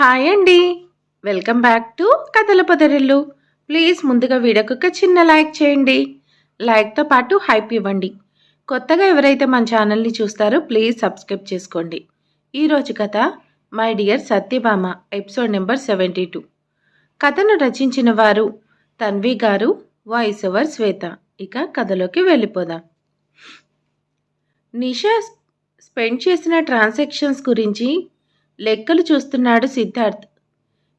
Hi అండి. Welcome back to కథల పొదరిల్లు. Please ముందుగా వీడియోకి ఒక చిన్న లైక్ చేయండి. లైక్తో పాటు హైప్ ఇవ్వండి. కొత్తగా ఎవరైతే మన ఛానల్ని చూస్తారో ప్లీజ్ సబ్స్క్రైబ్ చేసుకోండి. ఈరోజు కథ my dear Satyabhama episode number seventy two కథను రచించిన వారు తన్వి గారు వాయిస్ ఓవర్ శ్వేత. ఇక కథలోకి వెళ్ళిపోదాం. నిషా స్పెండ్ చేసిన ట్రాన్సాక్షన్స్ గురించి లెక్కలు చూస్తున్నాడు సిద్ధార్థ్.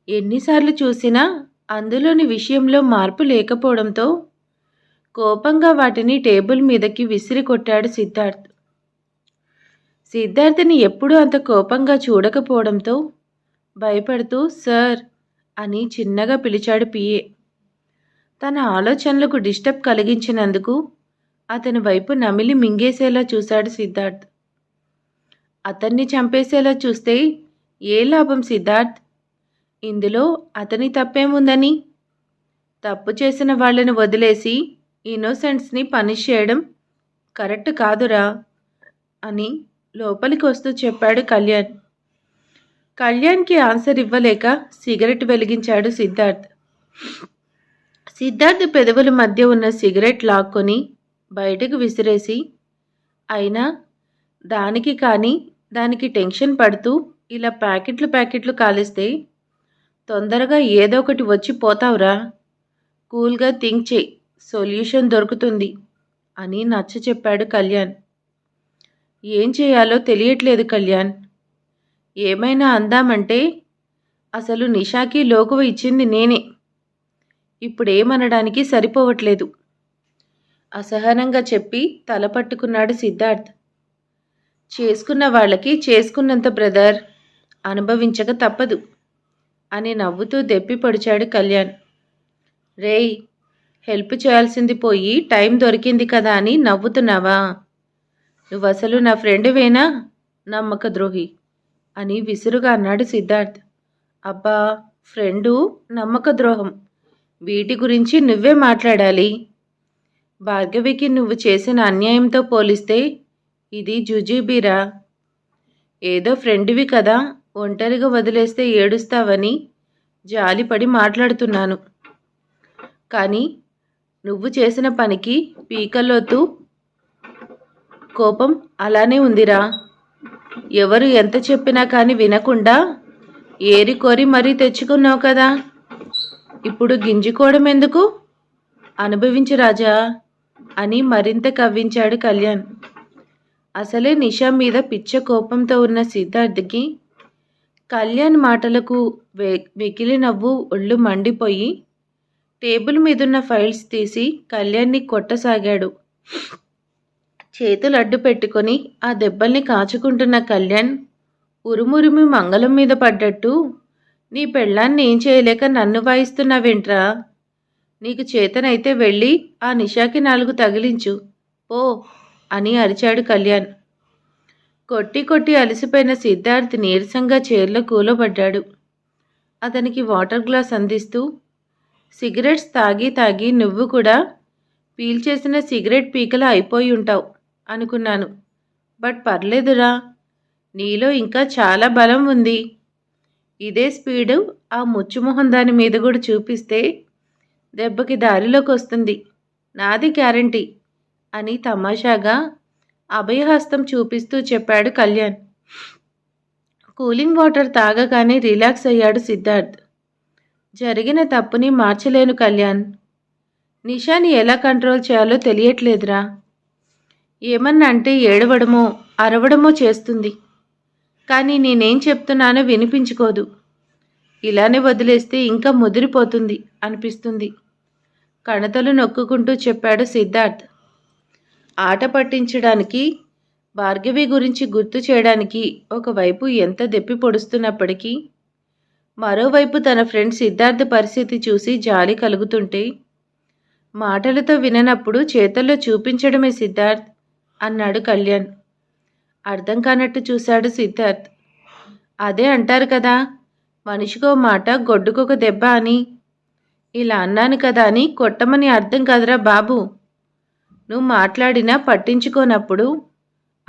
ఎన్నిసార్లు చూసినా అందులోని విషయంలో మార్పు లేకపోవడంతో కోపంగా వాటిని టేబుల్ మీదకి విసిరి కొట్టాడు సిద్ధార్థ్. సిద్ధార్థని ఎప్పుడూ అంత కోపంగా చూడకపోవడంతో భయపడుతూ సార్ అని చిన్నగా పిలిచాడు పిఏ తన ఆలోచనలకు డిస్టర్బ్ కలిగించినందుకు అతని వైపు నమిలి మింగేసేలా చూశాడు సిద్ధార్థ్. అతన్ని చంపేసేలా చూస్తే ఏ లాభం సిద్ధార్థ్? ఇందులో అతని తప్పేముందని? తప్పు చేసిన వాళ్ళని వదిలేసి ఇన్నోసెంట్స్ని పనిష్ చేయడం కరెక్ట్ కాదురా అని లోపలికి వస్తూ చెప్పాడు కళ్యాణ్. కళ్యాణ్కి ఆన్సర్ ఇవ్వలేక సిగరెట్ వెలిగించాడు సిద్ధార్థ్. సిద్ధార్థ్ పెదవుల మధ్య ఉన్న సిగరెట్ లాక్కొని బయటకు విసిరేసి అయినా దానికి కానీ దానికి టెన్షన్ పడుతూ ఇలా ప్యాకెట్లు ప్యాకెట్లు కాలిస్తే తొందరగా ఏదో ఒకటి వచ్చి పోతావురా. కూల్గా థింక్ చేయి సొల్యూషన్ దొరుకుతుంది అని నచ్చ చెప్పాడు కళ్యాణ్. ఏం చేయాలో తెలియట్లేదు కళ్యాణ్. ఏమైనా అందామంటే అసలు నిషాకి లోకువ ఇచ్చింది నేనే. ఇప్పుడేమనడానికి సరిపోవట్లేదు. అసహనంగా చెప్పి తల పట్టుకున్నాడు సిద్ధార్థ్. చేసుకున్న వాళ్ళకి చేసుకున్నంత బ్రదర్. అనుభవించక తప్పదు అని నవ్వుతూ దెప్పి పొడిచాడు కళ్యాణ్. రేయ్ హెల్ప్ చేయాల్సింది పోయి టైం దొరికింది కదా అని నవ్వుతున్నావా? నువ్వు అసలు నా ఫ్రెండ్వేనా? నమ్మక ద్రోహి అని విసురుగా అన్నాడు సిద్ధార్థ్. అబ్బా ఫ్రెండు నమ్మక ద్రోహం. వీటి గురించి నువ్వే మాట్లాడాలి. భార్గవికి నువ్వు చేసిన అన్యాయంతో పోలిస్తే ఇది జుజుబీరా? ఏదో ఫ్రెండ్వి కదా ఒంటరిగా వదిలేస్తే ఏడుస్తావని జాలిపడి మాట్లాడుతున్నాను. కానీ నువ్వు చేసిన పనికి పీకల్లోతు కోపం అలానే ఉందిరా. ఎవరు ఎంత చెప్పినా కానీ వినకుండా ఏరి కోరి మరీ తెచ్చుకున్నావు కదా. ఇప్పుడు గింజుకోవడం ఎందుకు? అనుభవించు రాజా అని మరింత కవ్వించాడు కళ్యాణ్. అసలే నిషా మీద పిచ్చ కోపంతో ఉన్న సిద్ధార్థ్కి కళ్యాణ్ మాటలకు వె వెకిలి నవ్వు ఒళ్ళు మండిపోయి టేబుల్ మీదున్న ఫైల్స్ తీసి కళ్యాణ్ని కొట్టసాగాడు. చేతులు అడ్డు పెట్టుకొని ఆ దెబ్బల్ని కాచుకుంటున్న కళ్యాణ్ ఉరుమురుమి మంగళం మీద పడ్డట్టు నీ పెళ్ళాన్ని ఏం చేయలేక నన్ను వాయిస్తున్నావేంట్రా? నీకు చేతనైతే వెళ్ళి ఆ నిషాకి నాలుగు తగిలించు పో అని అరిచాడు కళ్యాణ్. కొట్టి కొట్టి అలసిపోయిన సిద్ధార్థ్ నీరసంగా చైర్లో కూలబడ్డాడు. అతనికి వాటర్ గ్లాస్ అందిస్తూ సిగరెట్స్ తాగి తాగి నువ్వు కూడా పీల్చేసిన సిగరెట్ పీకలు అయిపోయి ఉంటావు అనుకున్నాను. బట్ పర్లేదురా నీలో ఇంకా చాలా బలం ఉంది. ఇదే స్పీడు ఆ ముచ్చుమొహం దాని మీద కూడా చూపిస్తే దెబ్బకి దారిలోకి వస్తుంది. నాది గ్యారంటీ అని తమాషాగా అభయహస్తం చూపిస్తూ చెప్పాడు కళ్యాణ్. కూలింగ్ వాటర్ తాగగానే రిలాక్స్ అయ్యాడు సిద్ధార్థ్. జరిగిన తప్పుని మార్చలేను కళ్యాణ్. నిషాని ఎలా కంట్రోల్ చేయాలో తెలియట్లేదురా. ఏమన్నా అంటే ఏడవడమో అరవడమో చేస్తుంది. కానీ నేనేం చెప్తున్నానో వినిపించుకోదు. ఇలానే వదిలేస్తే ఇంకా ముదిరిపోతుంది అనిపిస్తుంది. కణతలు నొక్కుకుంటూ చెప్పాడు సిద్ధార్థ్. ఆట పట్టించడానికి భార్గవి గురించి గుర్తు చేయడానికి ఒకవైపు ఎంత దెప్పి పొడుస్తున్నప్పటికీ మరోవైపు తన ఫ్రెండ్ సిద్ధార్థ పరిస్థితి చూసి జాలి కలుగుతుంటే మాటలతో విననప్పుడు చేతల్లో చూపించడమే సిద్ధార్థ్ అన్నాడు కళ్యాణ్. అర్థం కానట్టు చూశాడు సిద్ధార్థ్. అదే అంటారు కదా మనిషికో మాట గొడ్డుకొక దెబ్బ అని ఇలా అన్నాను కదా అని కొట్టమని అర్థం కదరా బాబు. నువ్వు మాట్లాడినా పట్టించుకోనప్పుడు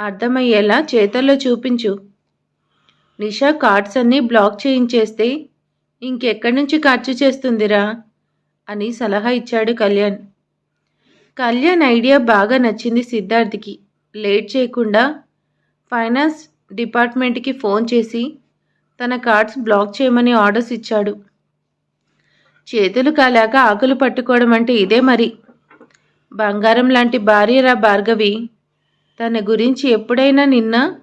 అర్థమయ్యేలా చేతల్లో చూపించు. నిషా కార్డ్స్ అన్నీ బ్లాక్ చేయించేస్తే ఇంకెక్కడి నుంచి ఖర్చు చేస్తుందిరా? అని సలహా ఇచ్చాడు కళ్యాణ్. కళ్యాణ్ ఐడియా బాగా నచ్చింది సిద్ధార్థ్కి. లేట్ చేయకుండా ఫైనాన్స్ డిపార్ట్మెంట్కి ఫోన్ చేసి తన కార్డ్స్ బ్లాక్ చేయమని ఆర్డర్స్ ఇచ్చాడు. చేతులు కాలాక ఆకులు పట్టుకోవడం అంటే ఇదే మరి. బంగారం లాంటి భార్యరా భార్గవి తన గురించి ఎప్పుడైనా నిన్న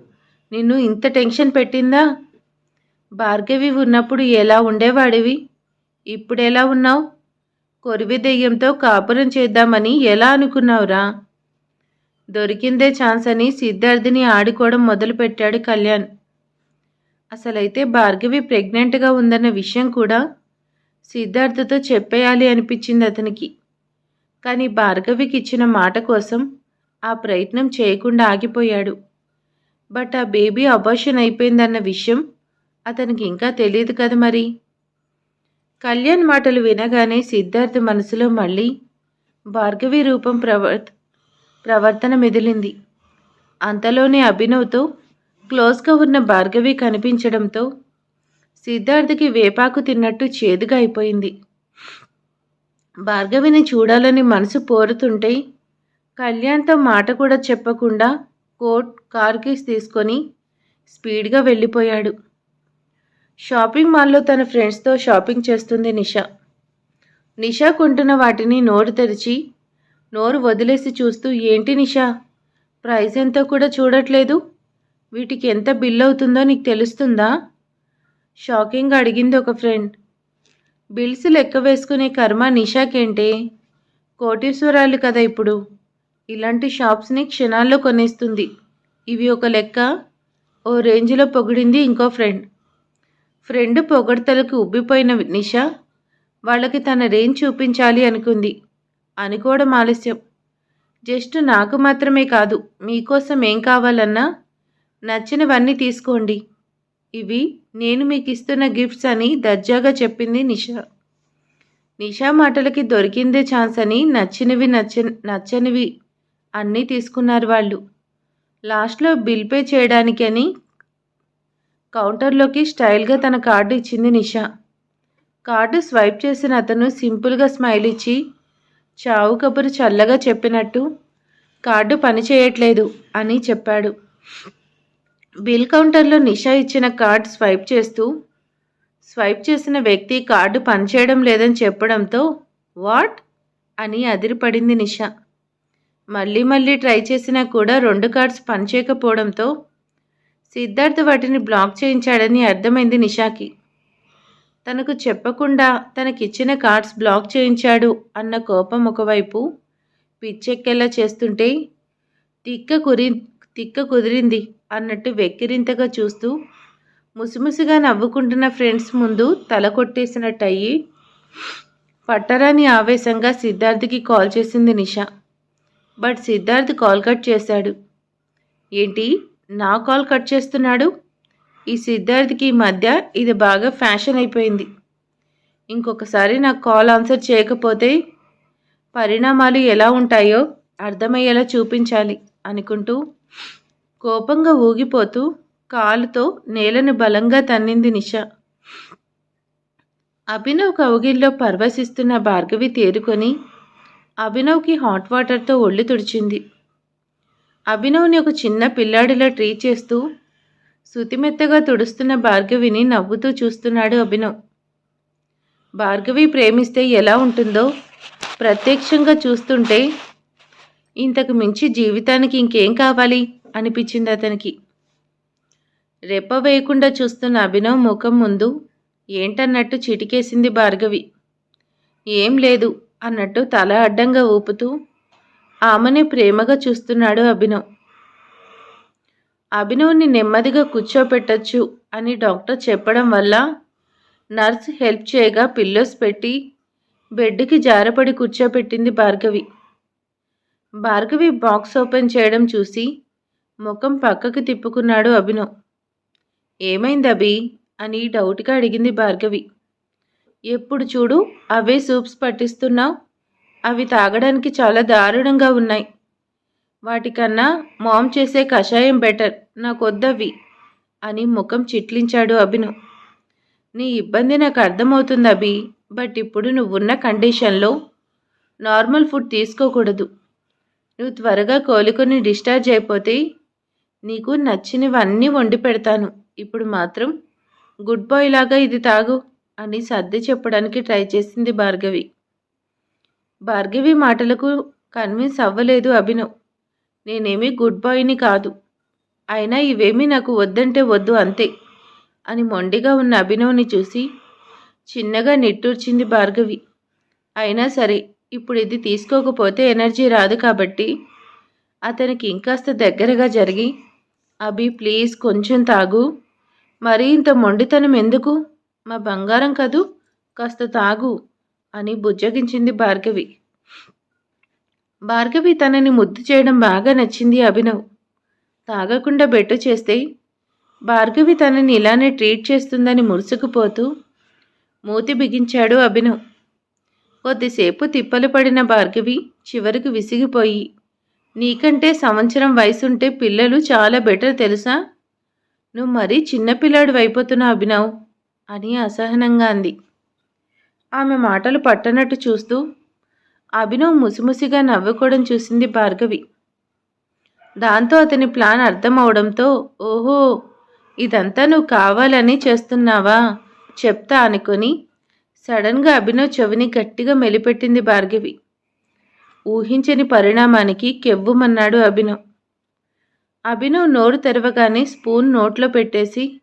నిన్ను ఇంత టెన్షన్ పెట్టిందా? భార్గవి ఉన్నప్పుడు ఎలా ఉండేవాడివి? ఇప్పుడు ఎలా ఉన్నావు? కొరివి దెయ్యంతో కాపురం చేద్దామని ఎలా అనుకున్నావురా? దొరికిందే ఛాన్స్ అని సిద్ధార్థిని ఆడుకోవడం మొదలుపెట్టాడు కళ్యాణ్. అసలైతే భార్గవి ప్రెగ్నెంట్గా ఉందన్న విషయం కూడా సిద్ధార్థతో చెప్పేయాలి అనిపించింది అతనికి. కానీ భార్గవికి ఇచ్చిన మాట కోసం ఆ ప్రయత్నం చేయకుండా ఆగిపోయాడు. బట్ ఆ బేబీ అబార్షన్ అయిపోయిందన్న విషయం అతనికి ఇంకా తెలియదు కదా మరి. కళ్యాణ్ మాటలు వినగానే సిద్ధార్థ్ మనసులో మళ్ళీ భార్గవి రూపం ప్రవర్ ప్రవర్తన మెదిలింది. అంతలోనే అభినవ్తో క్లోజ్గా ఉన్న భార్గవి కనిపించడంతో సిద్ధార్థకి వేపాకు తిన్నట్టు చేదుగా అయిపోయింది. భార్గవిని చూడాలని మనసు పోరుతుంటే కళ్యాణ్తో మాట కూడా చెప్పకుండా కోట్ కార్ కీస్ తీసుకొని స్పీడ్గా వెళ్ళిపోయాడు. షాపింగ్ మాల్లో తన ఫ్రెండ్స్తో షాపింగ్ చేస్తుంది నిషా. నిషా కొంటున్న వాటిని నోరు తెరిచి నోరు వదిలేసి చూస్తూ ఏంటి నిషా? ప్రైస్ ఎంతో కూడా చూడట్లేదు. వీటికి ఎంత బిల్ అవుతుందో నీకు తెలుస్తుందా? షాకింగ్ అడిగింది ఒక ఫ్రెండ్. బిల్స్ లెక్క వేసుకునే కర్మ నిషాకేంటే? కోటీశ్వరాలు కదా ఇప్పుడు. ఇలాంటి షాప్స్ని క్షణాల్లో కొనేస్తుంది. ఇవి ఒక లెక్క? ఓ రేంజ్లో పొగిడింది ఇంకో ఫ్రెండ్. ఫ్రెండ్ పొగడతలకు ఉబ్బిపోయిన నిషా? వాళ్ళకి తన రేంజ్ చూపించాలి అనుకుంది. అనుకోవడం ఆలస్యం. జస్ట్ నాకు మాత్రమే కాదు మీకోసం ఏం కావాలన్నా? నచ్చినవన్నీ తీసుకోండి. ఇవి నేను మీకు ఇస్తున్న గిఫ్ట్స్ అని దర్జాగా చెప్పింది నిషా. నిషా మాటలకి దొరికిందే ఛాన్స్ అని నచ్చినవి నచ్చ నచ్చనివి అన్నీ తీసుకున్నారు వాళ్ళు. లాస్ట్లో బిల్ పే చేయడానికి అని కౌంటర్లోకి స్టైల్గా తన కార్డు ఇచ్చింది నిషా. కార్డు స్వైప్ చేసిన అతను సింపుల్గా స్మైల్ ఇచ్చి చావు కబురు చల్లగా చెప్పినట్టు కార్డు పనిచేయట్లేదు అని చెప్పాడు. బిల్ కౌంటర్లో నిషా ఇచ్చిన కార్డ్ స్వైప్ చేస్తూ స్వైప్ చేసిన వ్యక్తి కార్డు పనిచేయడం లేదని చెప్పడంతో వాట్? అని అదిరిపడింది నిషా. మళ్ళీ మళ్ళీ ట్రై చేసినా కూడా రెండు కార్డ్స్ పనిచేయకపోవడంతో సిద్ధార్థ్ వాటిని బ్లాక్ చేయించాడని అర్థమైంది నిషాకి. తనకు చెప్పకుండా తనకిచ్చిన కార్డ్స్ బ్లాక్ చేయించాడు అన్న కోపం ఒకవైపు పిచ్చెక్కేలా చేస్తుంటే తిక్క కురి తిక్క కుదిరింది అన్నట్టు వెక్కిరింతగా చూస్తూ ముసిముసిగా నవ్వుకుంటున్న ఫ్రెండ్స్ ముందు తల కొట్టేసినట్టు అయ్యి పట్టరాని ఆవేశంగా సిద్ధార్థ్కి కాల్ చేసింది Nisha. But Siddharth call cut చేశాడు. ఏంటి? నా కాల్ కట్ చేస్తున్నాడు? ఈ సిద్ధార్థ్కి ఈ మధ్య ఇది బాగా ఫ్యాషన్ అయిపోయింది. ఇంకొకసారి నాకు కాల్ ఆన్సర్ చేయకపోతే పరిణామాలు ఎలా ఉంటాయో అర్థమయ్యేలా చూపించాలి అనుకుంటూ కోపంగా ఊగిపోతూ కాలుతో నేలను బలంగా తన్నింది నిష. అభినవ్ కౌగిల్లో పర్వశిస్తున్న భార్గవి తేరుకొని అభినవ్కి హాట్ వాటర్తో ఒళ్ళు తుడిచింది. అభినవ్ని ఒక చిన్న పిల్లాడిలా ట్రీట్ చేస్తూ శుతిమెత్తగా తుడుస్తున్న భార్గవిని నవ్వుతూ చూస్తున్నాడు అభినవ్. భార్గవి ప్రేమిస్తే ఎలా ఉంటుందో ప్రత్యక్షంగా చూస్తుంటే ఇంతకు మించి జీవితానికి ఇంకేం కావాలి? అనిపించింది అతనికి. రెప్ప వేయకుండా చూస్తున్న అభినవ్ ముఖం ముందు ఏంటన్నట్టు చిటికేసింది భార్గవి. ఏం లేదు అన్నట్టు తల అడ్డంగా ఊపుతూ ఆమెనే ప్రేమగా చూస్తున్నాడు అభినవ్. అభినవ్ని నెమ్మదిగా కూర్చోపెట్టచ్చు అని డాక్టర్ చెప్పడం వల్ల నర్స్ హెల్ప్ చేయగా పిల్లోస్ పెట్టి బెడ్కి జారపడి కూర్చోపెట్టింది భార్గవి. భార్గవి బాక్స్ ఓపెన్ చేయడం చూసి ముఖం పక్కకు తిప్పుకున్నాడు అభినవ్. ఏమైంది అభి? అని డౌట్గా అడిగింది భార్గవి. ఎప్పుడు చూడు అవే సూప్స్ పట్టిస్తున్నావు? అవి తాగడానికి చాలా దారుణంగా ఉన్నాయి. వాటికన్నా మామ్ చేసే కషాయం బెటర్ నాకొద్దవి అని ముఖం చిట్లించాడు అభినవ్. నీ ఇబ్బంది నాకు అర్థమవుతుంది అభి బట్ ఇప్పుడు నువ్వున్న కండిషన్లో నార్మల్ ఫుడ్ తీసుకోకూడదు. నువ్వు త్వరగా కోలుకొని డిశ్చార్జ్ అయిపోతే నీకు నచ్చినవన్నీ వండి పెడతాను. ఇప్పుడు మాత్రం గుడ్ బాయ్ లాగా ఇది తాగు అని సర్ది చెప్పడానికి ట్రై చేసింది భార్గవి. భార్గవి మాటలకు కన్విన్స్ అవ్వలేదు అభినవ్. నేనేమీ గుడ్ బాయ్ని కాదు. అయినా ఇవేమీ నాకు వద్దంటే వద్దు అంతే అని మొండిగా ఉన్న అభినవ్ని చూసి చిన్నగా నిట్టూర్చింది భార్గవి. అయినా సరే ఇప్పుడు ఇది తీసుకోకపోతే ఎనర్జీ రాదు కాబట్టి అతనికి ఇంకాస్త దగ్గరగా జరిగి అభి ప్లీజ్ కొంచెం తాగు. మరీ ఇంత మొండితనం ఎందుకు? మా బంగారం కదూ? కాస్త తాగు అని బుజ్జగించింది భార్గవి. భార్గవి తనని ముద్దు చేయడం బాగా నచ్చింది అభినవ్. తాగకుండా బెట్టు చేస్తే భార్గవి తనని ఇలానే ట్రీట్ చేస్తుందని మురుసుకుపోతూ మూతి బిగించాడు అభినవ్. కొద్దిసేపు తిప్పలు పడిన భార్గవి చివరికి విసిగిపోయి నీకంటే సంవత్సరం వయసుంటే పిల్లలు చాలా బెటర్ తెలుసా? నువ్వు మరీ చిన్నపిల్లాడు అయిపోతున్నావు అభినవ్ అని అసహనంగా అంది. ఆమె మాటలు పట్టనట్టు చూస్తూ అభినవ్ ముసిముసిగా నవ్వుకోవడం చూసింది భార్గవి. దాంతో అతని ప్లాన్ అర్థమవడంతో ఓహో ఇదంతా నువ్వు కావాలని చేస్తున్నావా? చెప్తా అనుకొని సడన్గా అభినవ్ చెవిని గట్టిగా మెలిపెట్టింది భార్గవి. ఊహించని పరిణామానికి కెవ్వుమన్నాడు అభినవ్. అభినవ్ నోరు తెరవగానే స్పూన్ నోట్లో పెట్టేసి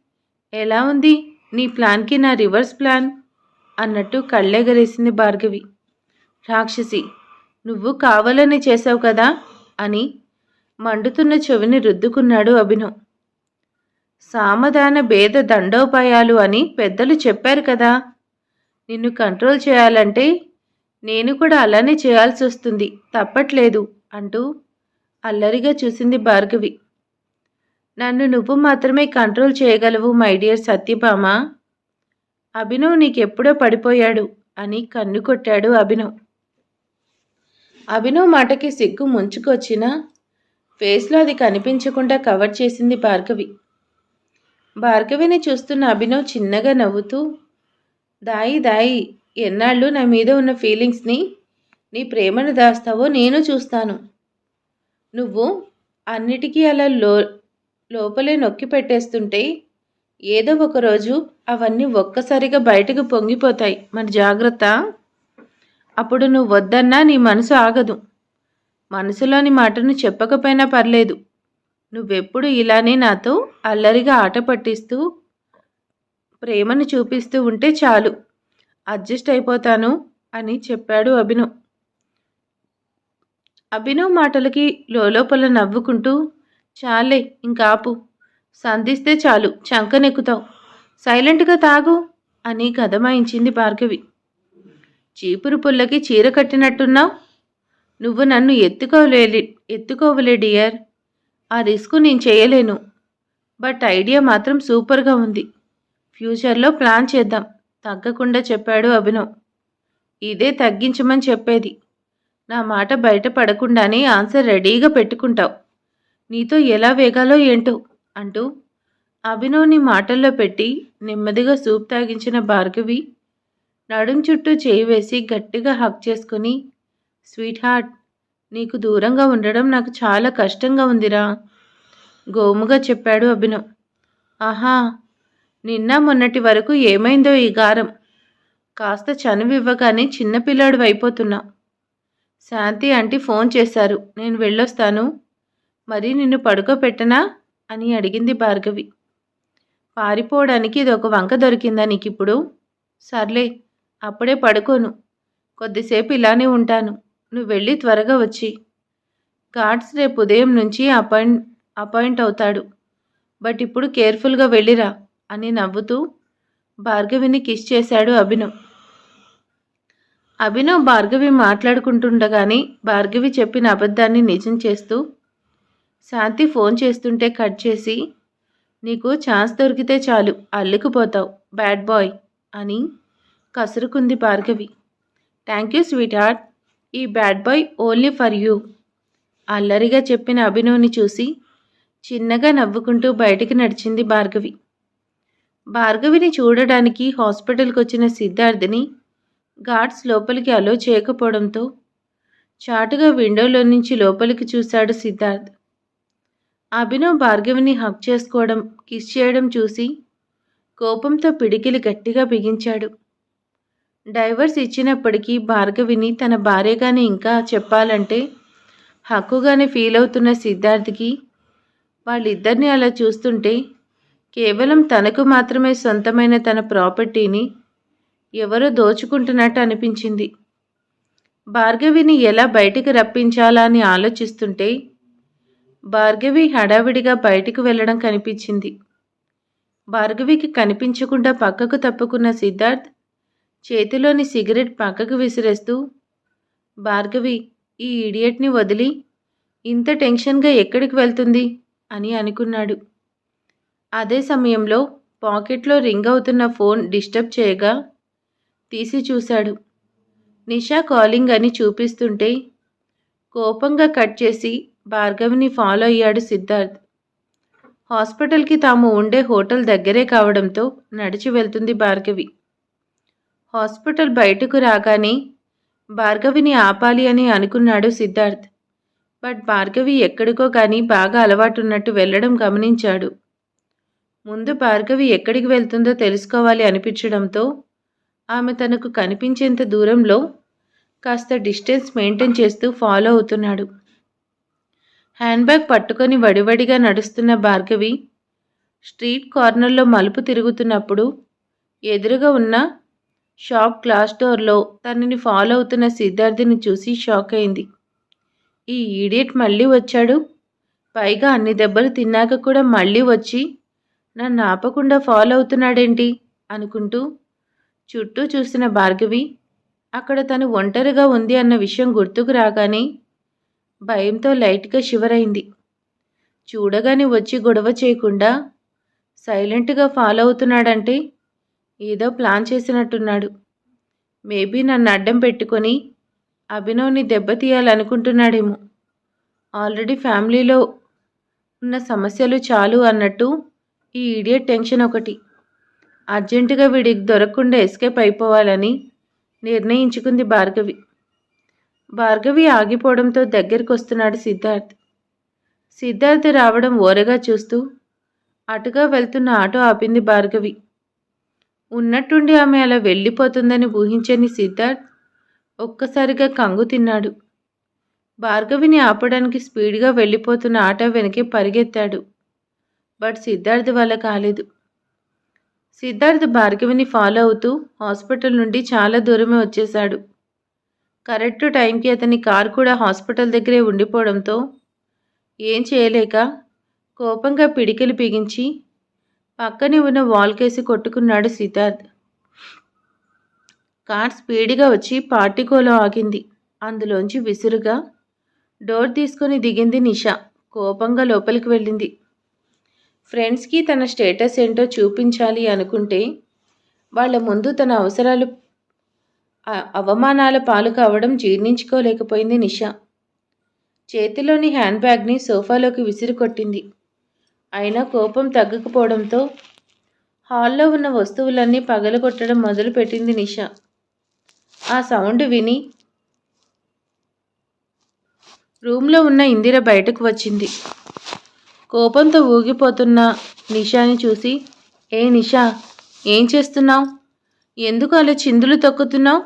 ఎలా ఉంది? నీ ప్లాన్కి నా రివర్స్ ప్లాన్? అన్నట్టు కళ్ళెగరేసింది భార్గవి. రాక్షసి నువ్వు కావాలని చేసావు కదా? అని మండుతున్న చెవిని రుద్దుకున్నాడు అభినవ్. సామధాన భేద దండోపాయాలు అని పెద్దలు చెప్పారు కదా. నిన్ను కంట్రోల్ చేయాలంటే నేను కూడా అలానే చేయాల్సి వస్తుంది తప్పట్లేదు అంటూ అల్లరిగా చూసింది భార్గవి. నన్ను నువ్వు మాత్రమే కంట్రోల్ చేయగలవు మై డియర్ సత్యభామ. అభినవ్ నీకెప్పుడో పడిపోయాడు అని కన్ను కొట్టాడు అభినవ్. అభినవ్ మాటకి సిగ్గు ముంచుకొచ్చినా ఫేస్లో అది కనిపించకుండా కవర్ చేసింది భార్గవి. భార్గవిని చూస్తున్న అభినవ్ చిన్నగా నవ్వుతూ దాయి దాయి ఎన్నాళ్ళు నా మీద ఉన్న ఫీలింగ్స్ని నీ ప్రేమను దాస్తావో నేను చూస్తాను. నువ్వు అన్నిటికీ అలా లో లోపలే నొక్కి పెట్టేస్తుంటే ఏదో ఒకరోజు అవన్నీ ఒక్కసారిగా బయటకు పొంగిపోతాయి. మరి జాగ్రత్త. అప్పుడు నువ్వు వద్దన్నా నీ మనసు ఆగదు. మనసులోని మాటను చెప్పకపోయినా పర్లేదు. నువ్వెప్పుడు ఇలానే నాతో అల్లరిగా ఆట పట్టిస్తూ ప్రేమను చూపిస్తూ ఉంటే చాలు. అడ్జస్ట్ అయిపోతాను అని చెప్పాడు అభినవ్. అభినవ్ మాటలకి లోపల నవ్వుకుంటూ చాలే ఇంకాపు. సంధిస్తే చాలు. చంకనెక్కుతావు. సైలెంట్గా తాగు అని గదమాయించింది భార్గవి. చీపురు పుల్లకి చీర కట్టినట్టున్నావు? నువ్వు నన్ను ఎత్తుకోలే ఎత్తుకోవలే డియర్. ఆ రిస్క్ నేను చేయలేను. బట్ ఐడియా మాత్రం సూపర్గా ఉంది. ఫ్యూచర్లో ప్లాన్ చేద్దాం. తగ్గకుండా చెప్పాడు అభినవ్. ఇదే తగ్గించమని చెప్పేది. నా మాట బయట పడకుండానే ఆన్సర్ రెడీగా పెట్టుకుంటావు. నీతో ఎలా వేగాలో ఏంటో అంటూ అభినవ్ని మాటల్లో పెట్టి నెమ్మదిగా సూప్ తాగించిన భార్గవి నడుం చుట్టూ చేయి వేసి గట్టిగా హక్ చేసుకుని స్వీట్ హార్ట్ నీకు దూరంగా ఉండడం నాకు చాలా కష్టంగా ఉందిరా గోముగా చెప్పాడు అభినవ్. ఆహా నిన్న మొన్నటి వరకు ఏమైందో ఈ గారం. కాస్త చనువివ్వగానే చిన్నపిల్లాడు అయిపోతున్నా శాంతి ఆంటీ ఫోన్ చేశారు. నేను వెళ్ళొస్తాను. మరి నిన్ను పడుకోపెట్టనా? అని అడిగింది భార్గవి. పారిపోవడానికి ఇది ఒక వంక దొరికిందా నీకు ఇప్పుడు సర్లే అప్పుడే పడుకోను. కొద్దిసేపు ఇలానే ఉంటాను. నువ్వు వెళ్ళి త్వరగా వచ్చి. గాడ్స్ రేపు ఉదయం నుంచి అపాయింట్ అపాయింట్ అవుతాడు. బట్ ఇప్పుడు కేర్ఫుల్గా వెళ్ళిరా. అని నవ్వుతూ భార్గవిని కిస్ చేశాడు అభినవ్. అభినవ్ భార్గవి మాట్లాడుకుంటుండగానే భార్గవి చెప్పిన అబద్ధాన్ని నిజం చేస్తూ శాంతి ఫోన్ చేస్తుంటే కట్ చేసి నీకు ఛాన్స్ దొరికితే చాలు అల్లుకుపోతావు బ్యాడ్ బాయ్ అని కసురుకుంది Bhargavi. Thank you sweetheart ఈ bad boy only for you అల్లరిగా చెప్పిన అభినవ్ని చూసి చిన్నగా నవ్వుకుంటూ బయటికి నడిచింది భార్గవి. భార్గవిని చూడడానికి హాస్పిటల్కి వచ్చిన సిద్ధార్థిని గార్డ్స్ లోపలికి అలో చేయకపోవడంతో చాటుగా విండోలో నుంచి లోపలికి చూశాడు సిద్ధార్థ్. అభినవ్ భార్గవిని హక్ చేసుకోవడం కిస్ చేయడం చూసి కోపంతో పిడికిలి గట్టిగా బిగించాడు. డైవర్స్ ఇచ్చినప్పటికీ భార్గవిని తన భార్యగానే ఇంకా చెప్పాలంటే హక్కుగానే ఫీల్ అవుతున్న సిద్ధార్థ్కి వాళ్ళిద్దరిని అలా చూస్తుంటే కేవలం తనకు మాత్రమే సొంతమైన తన ప్రాపర్టీని ఎవరో దోచుకుంటున్నట్టు అనిపించింది. భార్గవిని ఎలా బయటికి రప్పించాలా అని ఆలోచిస్తుంటే భార్గవి హడావిడిగా బయటికి వెళ్ళడం కనిపించింది. భార్గవికి కనిపించకుండా పక్కకు తప్పుకున్న సిద్ధార్థ్ చేతిలోని సిగరెట్ పక్కకు విసిరేస్తూ భార్గవి ఈ ఇడియట్ని వదిలి ఇంత టెన్షన్గా ఎక్కడికి వెళ్తుంది? అని అనుకున్నాడు. అదే సమయంలో పాకెట్లో రింగ్ అవుతున్న ఫోన్ డిస్టర్బ్ చేయగా తీసి చూశాడు. నిషా కాలింగ్ అని చూపిస్తుంటే కోపంగా కట్ చేసి భార్గవిని ఫాలో అయ్యాడు సిద్ధార్థ్. హాస్పిటల్కి తాము ఉండే హోటల్ దగ్గరే కావడంతో నడిచి వెళ్తుంది భార్గవి. హాస్పిటల్ బయటకు రాగానే భార్గవిని ఆపాలి అని అనుకున్నాడు సిద్ధార్థ్. బట్ భార్గవి ఎక్కడికో కానీ బాగా అలవాటున్నట్టు వెళ్ళడం గమనించాడు. ముందు భార్గవి ఎక్కడికి వెళ్తుందో తెలుసుకోవాలి అనిపించడంతో ఆమె తనకు కనిపించేంత దూరంలో కాస్త డిస్టెన్స్ మెయింటైన్ చేస్తూ ఫాలో అవుతున్నాడు. హ్యాండ్ బ్యాగ్ పట్టుకొని వడివడిగా నడుస్తున్న భార్గవి స్ట్రీట్ కార్నర్లో మలుపు తిరుగుతున్నప్పుడు ఎదురుగా ఉన్న షాప్ గ్లాస్ డోర్లో తనని ఫాలో అవుతున్న సిద్ధార్థిని చూసి షాక్ అయింది. ఈ ఈడియట్ మళ్ళీ వచ్చాడు? పైగా అన్ని దెబ్బలు తిన్నాక కూడా మళ్ళీ వచ్చి నన్ను ఆపకుండా ఫాలో అవుతున్నాడేంటి? అనుకుంటూ చుట్టూ చూసిన భార్గవి అక్కడ తను ఒంటరిగా ఉంది అన్న విషయం గుర్తుకు రాగానే భయంతో లైట్గా షివరైంది. చూడగానే వచ్చి గొడవ చేయకుండా సైలెంట్గా ఫాలో అవుతున్నాడంటే ఏదో ప్లాన్ చేసినట్టున్నాడు. మేబీ నన్ను అడ్డం పెట్టుకొని అభినవ్ని దెబ్బతీయాలనుకుంటున్నాడేమో ఆల్రెడీ ఫ్యామిలీలో ఉన్న సమస్యలు చాలు అన్నట్టు ఈ ఇడియట్ టెన్షన్ ఒకటి. అర్జెంటుగా వీడికి దొరకకుండా ఎస్కేప్ అయిపోవాలని నిర్ణయించుకుంది భార్గవి. భార్గవి ఆగిపోవడంతో దగ్గరికి వస్తున్నాడు సిద్ధార్థ్. సిద్ధార్థ్ రావడం ఓరగా చూస్తూ అటుగా వెళ్తున్న ఆటో ఆపింది భార్గవి. ఉన్నట్టుండి ఆమె అలా వెళ్ళిపోతుందని ఊహించని సిద్ధార్థ్ ఒక్కసారిగా కంగు తిన్నాడు. భార్గవిని ఆపడానికి స్పీడ్గా వెళ్ళిపోతున్న ఆటో వెనకే పరిగెత్తాడు. బట్ సిద్ధార్థ్ వల్ల కాలేదు. సిద్ధార్థ్ భార్గవిని ఫాలో అవుతూ హాస్పిటల్ నుండి చాలా దూరమే వచ్చేశాడు. కరెక్ట్ టైంకి అతని కార్ కూడా హాస్పిటల్ దగ్గరే ఉండిపోవడంతో ఏం చేయలేక కోపంగా పిడికిలు బిగించి పక్కనే ఉన్న వాల్ కేసి కొట్టుకున్నాడు సిద్ధార్థ్. కార్ స్పీడ్గా వచ్చి పార్టికోలో ఆగింది. అందులోంచి విసురుగా డోర్ తీసుకొని దిగింది నిషా. కోపంగా లోపలికి వెళ్ళింది. ఫ్రెండ్స్కి తన స్టేటస్ ఏంటో చూపించాలి అనుకుంటే వాళ్ళ ముందు తన అవసరాలు అవమానాల పాలు కావడం జీర్ణించుకోలేకపోయింది నిషా. చేతిలోని హ్యాండ్ బ్యాగ్ని సోఫాలోకి విసిరి కొట్టింది అయినా కోపం తగ్గకపోవడంతో హాల్లో ఉన్న వస్తువులన్నీ పగలగొట్టడం మొదలుపెట్టింది నిషా. ఆ సౌండ్ విని రూమ్లో ఉన్న ఇందిర బయటకు వచ్చింది. కోపంతో ఊగిపోతున్న నిషాని చూసి ఏ నిషా ఏం చేస్తున్నావు? ఎందుకు అలా చిందులు తొక్కుతున్నావు?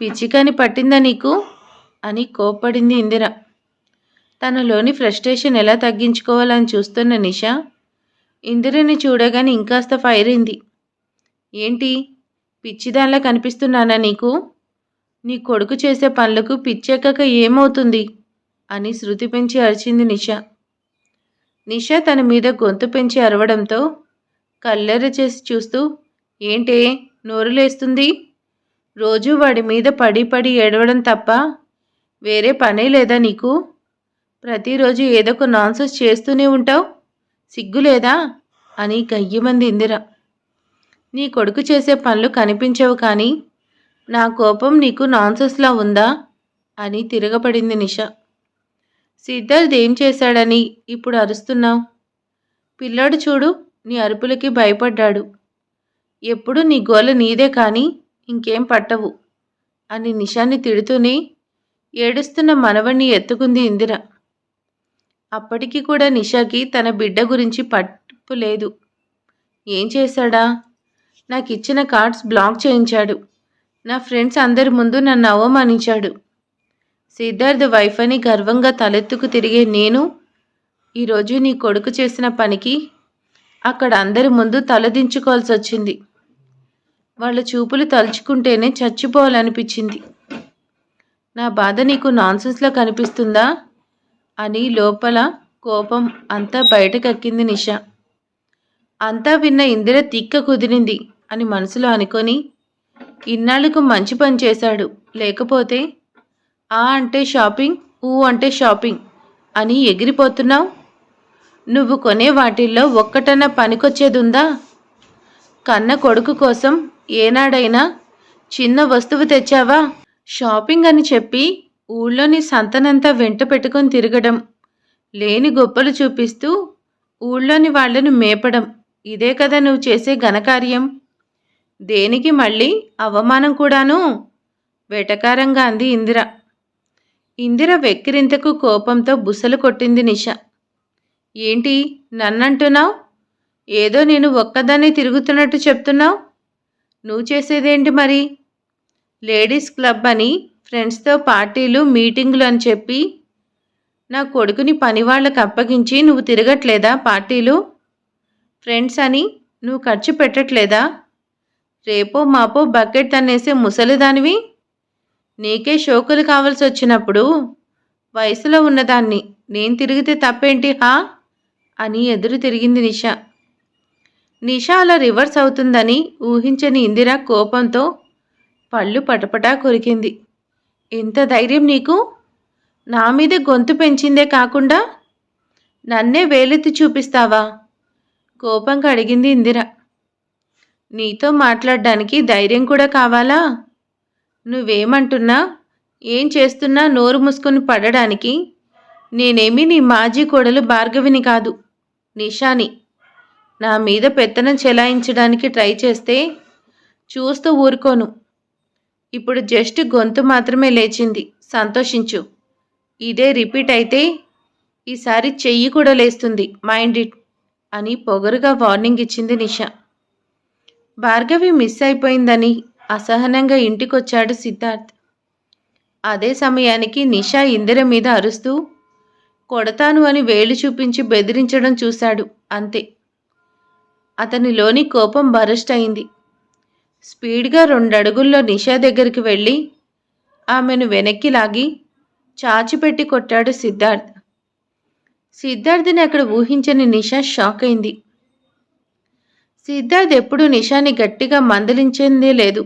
పిచ్చికాని పట్టిందా నీకు? అని కోప్పడింది ఇందిర. తనలోని ఫ్రస్ట్రేషన్ ఎలా తగ్గించుకోవాలని చూస్తున్న నిషా ఇందిరని చూడగానే ఇంకాస్త ఫైర్ అయింది ఏంటి? పిచ్చిదానిలా కనిపిస్తున్నానా నీకు? నీ కొడుకు చేసే పనులకు పిచ్చెక్కక ఏమవుతుంది? అని శృతి పెంచి అరిచింది నిషా. నిషా తన మీద గొంతు పెంచి అరవడంతో కల్లెర చేసి చూస్తూ ఏంటే నోరులేస్తుంది రోజు వాడి మీద పడి పడి ఏడవడం తప్ప వేరే పనే లేదా నీకు? ప్రతిరోజు ఏదో ఒక నాన్సెన్స్ చేస్తూనే ఉంటావు? సిగ్గు లేదా? అని గయ్యమంది ఇందిర. నీ కొడుకు చేసే పనులు కనిపించవు కానీ నా కోపం నీకు నాన్సెన్స్లా ఉందా? అని తిరగబడింది నిష. సిద్ధార్థ్ ఏం చేశాడని ఇప్పుడు అరుస్తున్నావు? పిల్లాడు చూడు నీ అరుపులకి భయపడ్డాడు. ఎప్పుడు నీ గోల నీదే కానీ ఇంకేం పట్టవు అని నిషాన్ని తిడుతూనే ఏడుస్తున్న మనవణ్ణి ఎత్తుకుంది ఇందిర. అప్పటికి కూడా నిషాకి తన బిడ్డ గురించి పట్టు లేదు. ఏం చేశాడా? నాకు ఇచ్చిన కార్డ్స్ బ్లాక్ చేయించాడు. నా ఫ్రెండ్స్ అందరి ముందు నన్ను అవమానించాడు. సిద్ధార్థ్ వైఫ్ అని గర్వంగా తలెత్తుకు తిరిగే నేను ఈరోజు నీ కొడుకు చేసిన పనికి అక్కడ అందరి ముందు తలదించుకోవాల్సి వచ్చింది. వాళ్ళ చూపులు తలుచుకుంటేనే చచ్చిపోవాలనిపించింది. నా బాధ నీకు నాన్సెన్స్లో కనిపిస్తుందా? అని లోపల కోపం అంతా బయటకెక్కింది నిష. అంతా విన్న ఇందిర తిక్క కుదిరింది అని మనసులో అనుకొని ఇన్నాళ్ళకు మంచి పని చేశాడు. లేకపోతే ఆ అంటే షాపింగ్ ఊ అంటే షాపింగ్ అని ఎగిరిపోతున్నావు? నువ్వు కొనే వాటిల్లో ఒక్కటన్నా పనికొచ్చేదుందా? కన్న కొడుకు కోసం ఏనాడైనా చిన్న వస్తువు తెచ్చావా? షాపింగ్ అని చెప్పి ఊళ్ళోని సంతనంతా వెంట పెట్టుకొని తిరగడం లేని గొప్పలు చూపిస్తూ ఊళ్ళోని వాళ్ళను మేపడం ఇదే కదా నువ్వు చేసే ఘనకార్యం. దేనికి మళ్ళీ అవమానం కూడాను? వెటకారంగా అంది ఇందిర. ఇందిర వెక్కిరింతకు కోపంతో బుసలు కొట్టింది నిష. ఏంటి నన్నంటున్నావు? ఏదో నేను ఒక్కదాన్ని తిరుగుతున్నట్టు చెప్తున్నావు? నువ్వు చేసేదేంటి మరి? లేడీస్ క్లబ్ అని ఫ్రెండ్స్తో పార్టీలు మీటింగులు అని చెప్పి నా కొడుకుని పనివాళ్ళకు అప్పగించి నువ్వు తిరగట్లేదా పార్టీలు? ఫ్రెండ్స్ అని నువ్వు ఖర్చు పెట్టట్లేదా? రేపో మాపో బకెట్ తన్నేసే ముసలిదానివి? నీకే షోకులు కావాల్సి వచ్చినప్పుడు వయసులో ఉన్నదాన్ని నేను తిరిగితే తప్పేంటి హా? అని ఎదురు తిరిగింది నిషా. నిషా అలా రివర్స్ అవుతుందని ఊహించని ఇందిర కోపంతో పళ్ళు పటపటా కొరికింది. ఎంత ధైర్యం నీకు? నా మీద గొంతు పెంచిందే కాకుండా నన్నే వేలెత్తి చూపిస్తావా? కోపంగా అడిగింది ఇందిర. నీతో మాట్లాడడానికి ధైర్యం కూడా కావాలా? నువ్వేమంటున్నా? ఏం చేస్తున్నా నోరు మూసుకొని పడడానికి? నేనేమి నీ మాజీ కోడలు భార్గవిని కాదు నిషాని. నా మీద పెత్తనం చెలాయించడానికి ట్రై చేస్తే చూస్తూ ఊరుకోను. ఇప్పుడు జస్ట్ గొంతు మాత్రమే లేచింది. సంతోషించు. ఇదే రిపీట్ అయితే ఈసారి చెయ్యి కూడా లేస్తుంది. మైండ్ ఇట్ అని పొగరుగా వార్నింగ్ ఇచ్చింది నిషా. భార్గవి మిస్ అయిపోయిందని అసహనంగా ఇంటికొచ్చాడు సిద్ధార్థ్. అదే సమయానికి నిషా ఇందిర మీద అరుస్తూ కొడతాను అని వేలు చూపించి బెదిరించడం చూశాడు అంతే. అతనిలోని కోపం బరస్ట్ అయింది. స్పీడ్గా రెండడుగుల్లో నిషా దగ్గరికి వెళ్ళి ఆమెను వెనక్కి లాగి చాచిపెట్టి కొట్టాడు సిద్ధార్థ్. సిద్ధార్థిని అక్కడ ఊహించని నిషా షాక్ అయింది. సిద్ధార్థ్ ఎప్పుడూ నిషాని గట్టిగా మందలించిందే లేదు.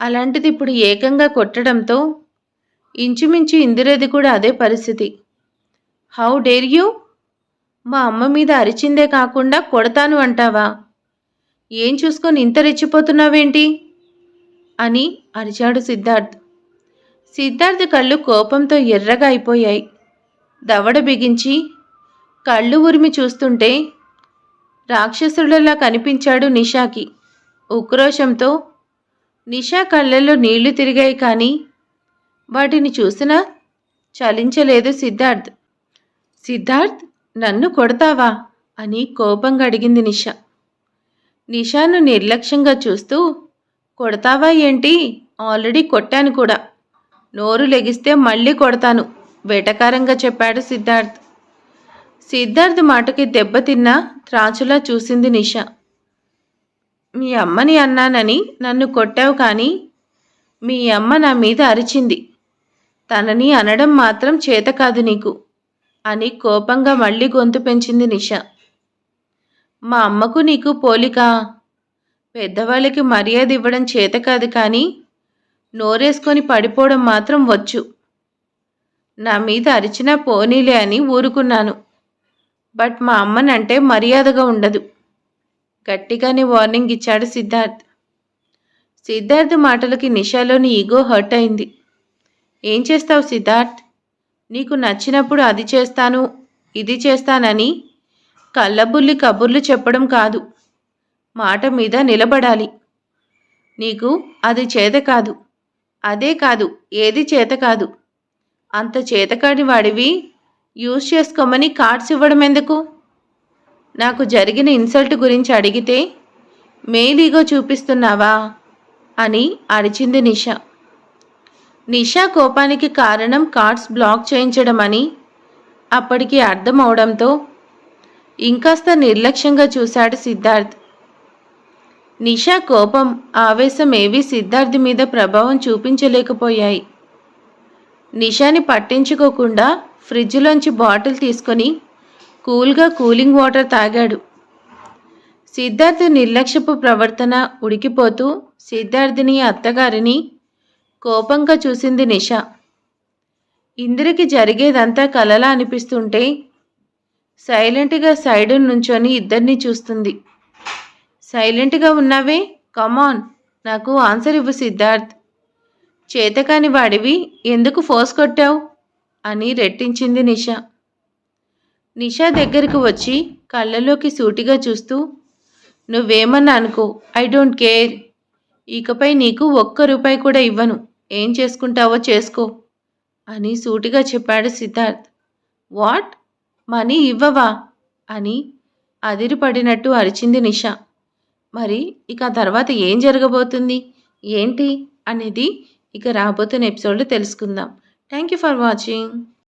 అలాంటిది ఇప్పుడు ఏకంగా కొట్టడంతో ఇంచుమించు ఇందిరేది కూడా అదే పరిస్థితి. How dare you? మా అమ్మ మీద అరిచిందే కాకుండా కొడతాను అంటావా? ఏం చూసుకొని ఇంత రెచ్చిపోతున్నావేంటి? అని అరిచాడు సిద్ధార్థ్. సిద్ధార్థ్ కళ్ళు కోపంతో ఎర్రగా అయిపోయాయి. దవడ బిగించి కళ్ళు ఉరిమి చూస్తుంటే రాక్షసుడిలా కనిపించాడు నిషాకి. ఉక్రోషంతో నిషా కళ్ళల్లో నీళ్ళు తిరిగాయి కానీ వాటిని చూసినా చలించలేదు సిద్ధార్థ్. సిద్ధార్థ్ నన్ను కొడతావా? అని కోపంగా అడిగింది నిషా. నిషాను నిర్లక్ష్యంగా చూస్తూ కొడతావా ఏంటి? ఆల్రెడీ కొట్టాను కూడా. నోరు లెగిస్తే మళ్ళీ కొడతాను వెటకారంగా చెప్పాడు సిద్ధార్థ్. సిద్ధార్థ్ మాటకి దెబ్బతిన్నా త్రాచులా చూసింది నిషా. మీ అమ్మని అన్నానని నన్ను కొట్టావు కానీ మీ అమ్మ నా మీద అరిచింది. తనని అనడం మాత్రం చేత కాదు నీకు అని కోపంగా మళ్ళీ గొంతు పెంచింది నిష. మా అమ్మకు నీకు పోలిక? పెద్దవాళ్ళకి మర్యాద ఇవ్వడం చేత కాదు కానీ నోరేసుకొని పడిపోవడం మాత్రం వచ్చు. నా మీద అరిచినా పోనీలే అని ఊరుకున్నాను. బట్ మా అమ్మనంటే మర్యాదగా ఉండదు. గట్టిగానే వార్నింగ్ ఇచ్చాడు సిద్ధార్థ్. సిద్ధార్థ్ మాటలకి నిషాలోని ఈగో హర్ట్ అయింది. ఏం చేస్తావు సిద్ధార్థ్? నీకు నచ్చినప్పుడు అది చేస్తాను ఇది చేస్తానని కళ్ళబుల్లి కబుర్లు చెప్పడం కాదు. మాట మీద నిలబడాలి. నీకు అది చేత కాదు. అదే కాదు ఏది చేత కాదు. అంత చేతకాడి వాడివి యూజ్ చేసుకోమని కార్డ్స్ ఇవ్వడం ఎందుకు? నాకు జరిగిన ఇన్సల్ట్ గురించి అడిగితే మేలీగో చూపిస్తున్నావా? అని అరిచింది నిషా. నిషా కోపానికి కారణం కార్డ్స్ బ్లాక్ చేయించడం అని అప్పటికి అర్థం అవడంతో ఇంకాస్త నిర్లక్ష్యంగా చూశాడు సిద్ధార్థ్. నిషా కోపం ఆవేశం ఏవీ సిద్ధార్థ్ మీద ప్రభావం చూపించలేకపోయాయి. నిషాని పట్టించుకోకుండా ఫ్రిడ్జ్లోంచి బాటిల్ తీసుకొని కూల్గా కూలింగ్ వాటర్ తాగాడు. సిద్ధార్థ్ నిర్లక్ష్యపు ప్రవర్తన ఉడికిపోతూ సిద్ధార్థిని అత్తగారిని కోపంగా చూసింది నిషా. ఇందిరకి జరిగేదంతా కలలా అనిపిస్తుంటే సైలెంట్గా సైడ్ నుంచొని ఇద్దరిని చూస్తుంది. సైలెంట్గా ఉన్నావే? కమాన్ నాకు ఆన్సర్ ఇవ్వు సిద్ధార్థ్. చేతకాని వాడివి. ఎందుకు ఫోర్స్ కొట్టావు? అని రెట్టించింది నిషా. నిషా దగ్గరకు వచ్చి కళ్ళలోకి సూటిగా చూస్తూ నువ్వేమన్నా అనుకో ఐ డోంట్ కేర్ ఇకపై నీకు ఒక్క రూపాయి కూడా ఇవ్వను. ఏం చేసుకుంటావో చేసుకో అని సూటిగా చెప్పాడు సిద్ధార్థ్. వాట్? మనీ ఇవ్వవా? అని అదిరిపడినట్టు అరిచింది నిషా. మరి ఇక ఆ తర్వాత ఏం జరగబోతుంది? ఏంటి? అనేది ఇక రాబోతున్న ఎపిసోడ్లో తెలుసుకుందాం. Thank you for watching